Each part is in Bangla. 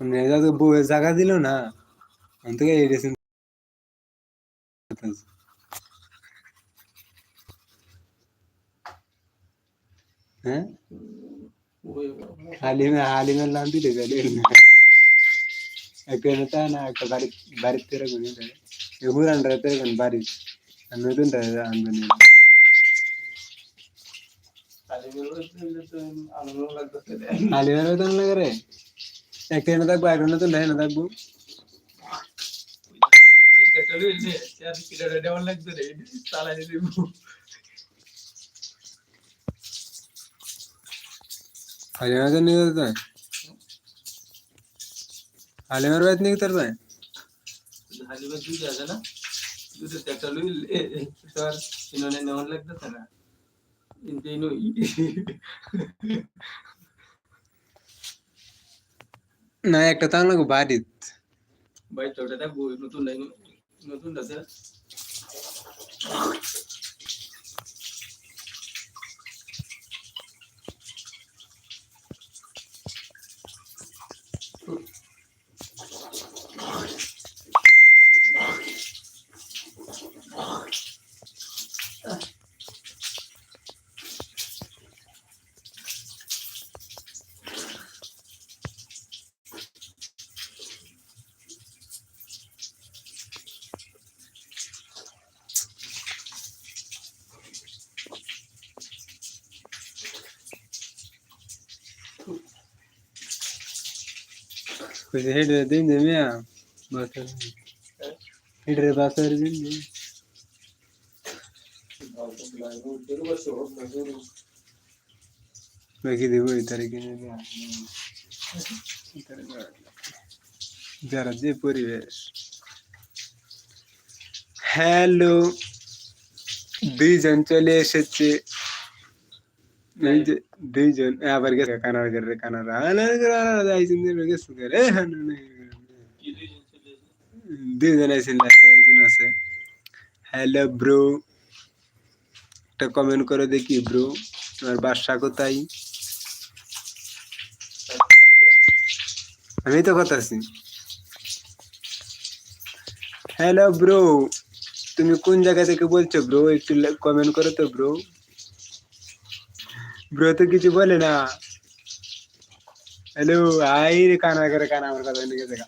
মেজা তো বউয়ের জায়গা দিল না। আমি তোকে এই রেসিং হ্যাঁ? হালিমে হালিমের নাম দিলে গেলে একটা নেতা না একটা বাড়ি বাড়ির তেরে গুনি দেয়। পুরান রাতে গুন বাড়ি। আর নতুন আনবেন হালিমের বেতন লাগে রে। একটা এনে থাকব একটা নতুন এনে থাকব হালিমের বেতন নিয়ে যেতে হালিমের বেতন নিয়ে যেতে পারবে হালিমা দুধ আছে না দুধের একটা লইলে তোর ইনোনে নেওয়ার লাগতেছে না কিন্তু ইনো না একটা তাং লাগবো বাড়িত বাড়িতে ওটা নতুন নতুন আছে। হেডে দিন দে মিয়া বাস হেডে বাস আর দিন দে বাকি দেবো এই তারিখে নেবে যারা যে পরিবেশ হ্যালো দুইজন চলে এসেছে করে আনার আইছেন যে গেছে করে হ্যাঁ দুইজন আইছেন একজন আছে হ্যালো ব্রো একটা কমেন্ট করে দেখি ব্রো তোমার বাসা কোথায়? আমি তো কথা আছি। হ্যালো ব্রো তুমি কোন জায়গা থেকে বলছো ব্রো একটু কমেন্ট করো তো ব্রো ব্রো তো কিছু বলে না। হ্যালো আই রে কানা করে, কানা আমার কথা নিয়ে দেখা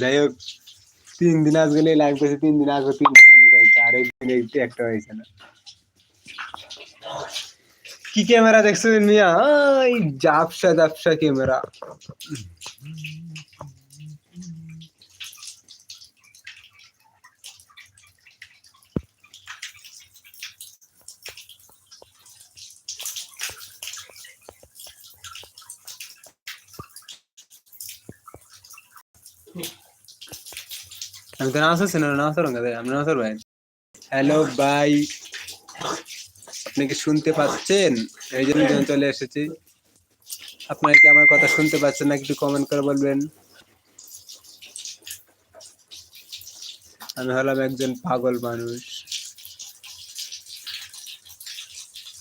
যাই হোক, তিন দিন আজ গেলে করছে, তিন দিন আগে তিন হয়েছে, আর একদিন একটু একটা হয়েছে না। কি ক্যামেরা দেখছ মিয়া? জাপসা জাপসা ক্যামেরা আমি তো নাম শুনছি না নাম সরঙ্গা দেয় আমি নাম সর ভাই হ্যালো ভাই আপনি কি শুনতে পাচ্ছেন এই জন্য চলে এসেছি আপনারা কি আমার কথা শুনতে পাচ্ছেন না একটু কমেন্ট করে বলবেন আমি হলাম একজন পাগল মানুষ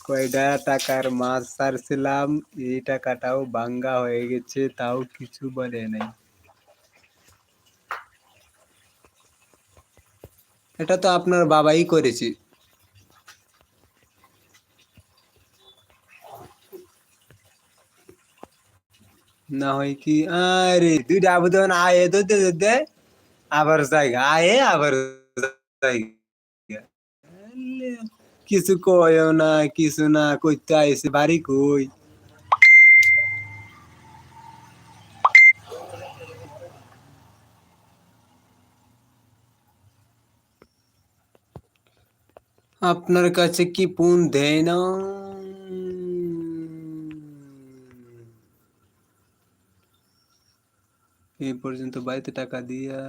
কয়টা টাকার মাছ ছাড়ছিলাম এই টাকাটাও বাঙ্গা হয়ে গেছে তাও কিছু বলে নাই এটা তো আপনার বাবাই করেছে। না হয় কি? আরে, দুইটা আবেদন, আয়ে তো দে দে আবার জায়গা, আয়ে আবার কিছু কয়ও না, কিছু না, কইতে আইছে, বাড়ি কই? আপনার কাছে কি পুন দেয় না? এই পর্যন্ত বাড়িতে টাকা দিয়া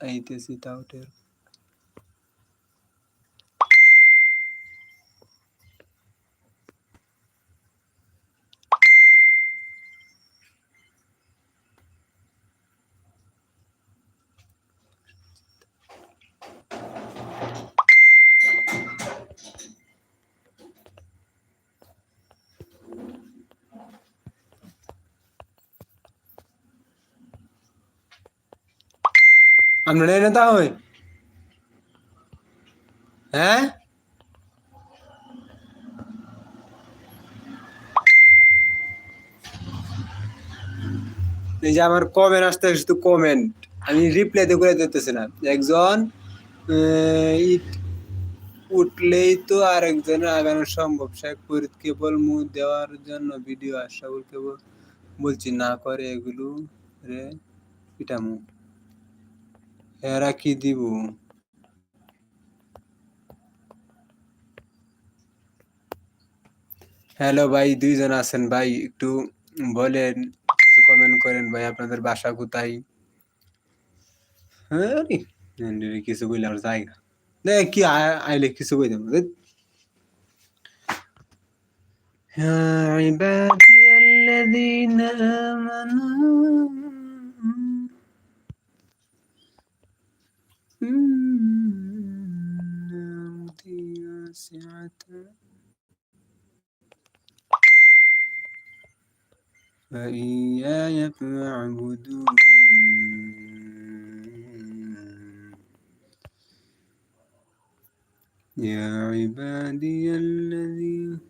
আইতেছি তাও টের আমরা নেই না তা হয়? এই যে আমার কমেন্ট আসতে শুধু কমেন্ট আমি রিপ্লাই তো করে দিতেছি না। একজন ইট উঠলেই তো আর একজনের আগানো সম্ভব। শেখ ফরিদ কেবল মুখ দেওয়ার জন্য ভিডিও আসা কেবল বলছি, না করে এগুলো রে, পিটামু। এরা কি দিব হ্যালো ভাই দুইজন আছেন ভাই একটু বলেন কিছু কমেন্ট করেন ভাই আপনাদের বাসা কোথায় হ্যাঁ রে, এন্ডি কিছু কইলে আর জায়গা দেখ কি আ- আইলে কিছু কই দেবো ধ্যাৎ। يا عبادي الذين آمنوا واسعة فإياي فاعبدون. يا عبادي الذين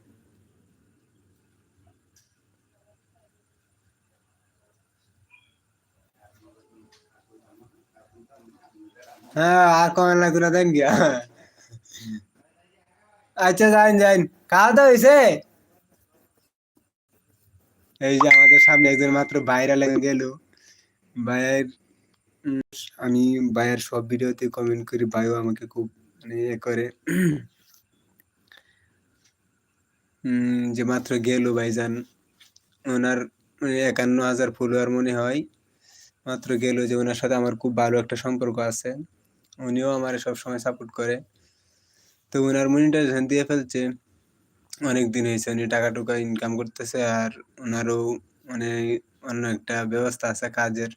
হ্যাঁ আচ্ছা যাইন যাইন। হয়েছে এই যে আমাদের সামনে একজন মাত্র গেল। ভাইয়ের আমি ভাইয়ের সব ভিডিওতে কমেন্ট করি, ভাইও আমাকে খুব মানে ইয়ে করে। যে মাত্র গেল ভাইজান। ওনার একান্ন হাজার ফলোয়ার মনে হয়। মাত্র গেল যে ওনার সাথে আমার খুব ভালো একটা সম্পর্ক আছে। উনিও আমার সব সময় সাপোর্ট করে। তো ওনার মনিটাইজেশন দিয়ে ফেলছে। অনেক দিন হয়েছে উনি টাকা টুকা ইনকাম করতেছে আর ওনারও মানে অন্য একটা ব্যবস্থা আছে কাজের।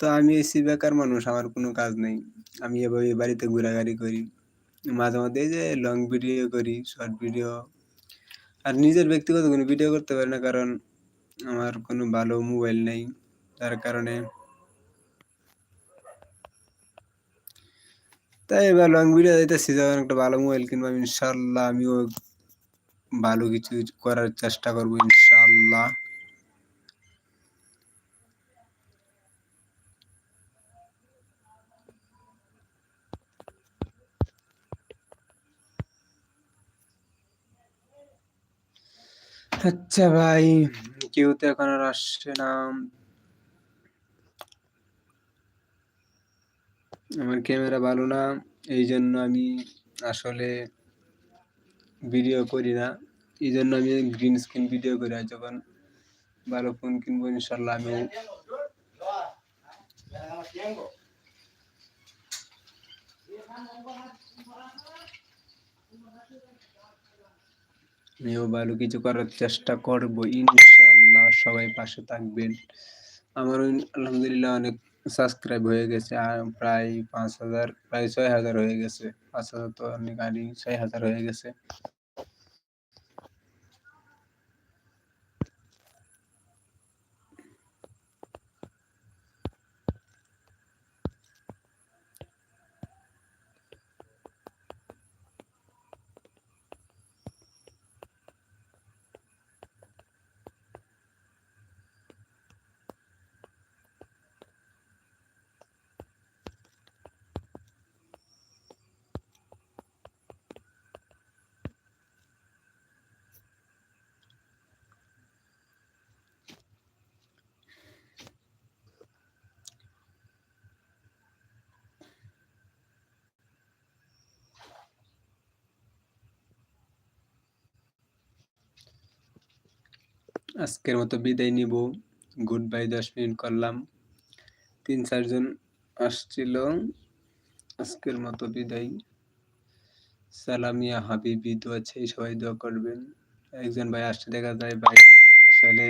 তো আমি এসি বেকার মানুষ, আমার কোনো কাজ নেই। আমি এভাবে বাড়িতে ঘোরাঘুরি করি। মাঝে মধ্যে যে লং ভিডিও করি শর্ট ভিডিও আর নিজের ব্যক্তিগত কোনো ভিডিও করতে পারি না কারণ আমার কোনো ভালো মোবাইল নেই। তার কারণে তাই এবার লং ভিডিও দিতেছি যখন একটা ভালো মোবাইল কিনবো, আমি ইনশাল্লাহ আমিও ভালো কিছু করার চেষ্টা করব ইনশাল্লাহ আচ্ছা ভাই, কেউ তো এখন আর আসছে না। আমার ক্যামেরা ভালো না এই জন্য আমি আসলে ভিডিও করি না। এই জন্য আমি গ্রিন স্ক্রিন ভিডিও করি আর যখন ভালো ফোন কিনবো, ইনশাল্লাহ আমি আমিও ভালো কিছু করার চেষ্টা করব, ইনশাল্লাহ সবাই পাশে থাকবেন। আমারও আলহামদুলিল্লাহ অনেক সাবস্ক্রাইব হয়ে গেছে আর প্রায় পাঁচ হাজার প্রায় ছয় হাজার হয়ে গেছে পাঁচ হাজার তো অনেক আগে ছয় হাজার হয়ে গেছে আজকের মতো বিদায় নিব। গুড বাই দশ মিনিট করলাম। তিন চারজন আসছিল। আজকের মতো বিদায়। সালামিয়া হাবিবি, দোয়া চাই, সবাই দোয়া করবেন। একজন ভাই আসতে দেখা যায় ভাই আসলে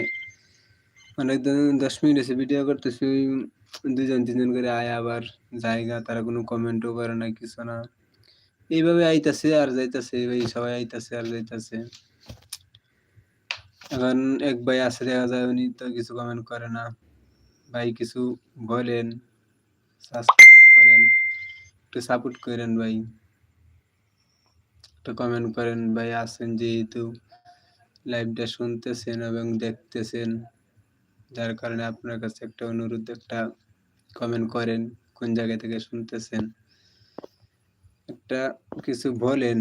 অনেক দিন দশ মিনিট এসে ভিডিও করতেছি দুজন, তিনজন করে আয় আবার জায়গা, তারা কোনো কমেন্টও করে না, কিছু না। এইভাবে আইতাছে, আর যাইতাছে ভাই সবাই আইতাছে, আর যাইতাছে। এখন এক ভাই আছে, দেখা যায় উনি তো কিছু কমেন্ট করে না। ভাই কিছু বলেন সাবস্ক্রাইব করেন, একটু সাপোর্ট করেন ভাই। একটা কমেন্ট করেন, ভাই আছেন যেহেতু লাইভটা শুনতেছেন এবং দেখতেছেন। যার কারণে আপনার কাছে একটা অনুরোধ, একটা কমেন্ট করেন, কোন জায়গা থেকে শুনতেছেন। একটা কিছু বলেন।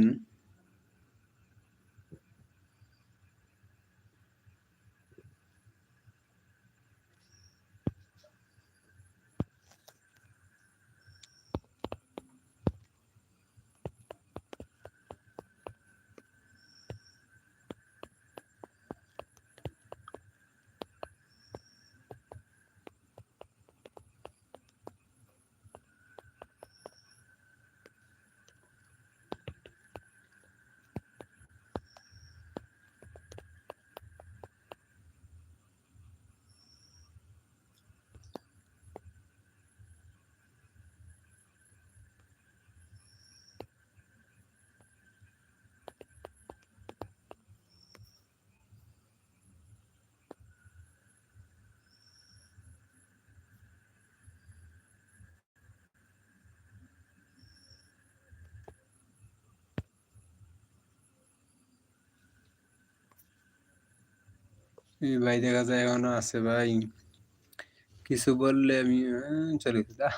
ভাই দেখা যায় এখনও আছে ভাই কিছু বললে আমি চলে আহ।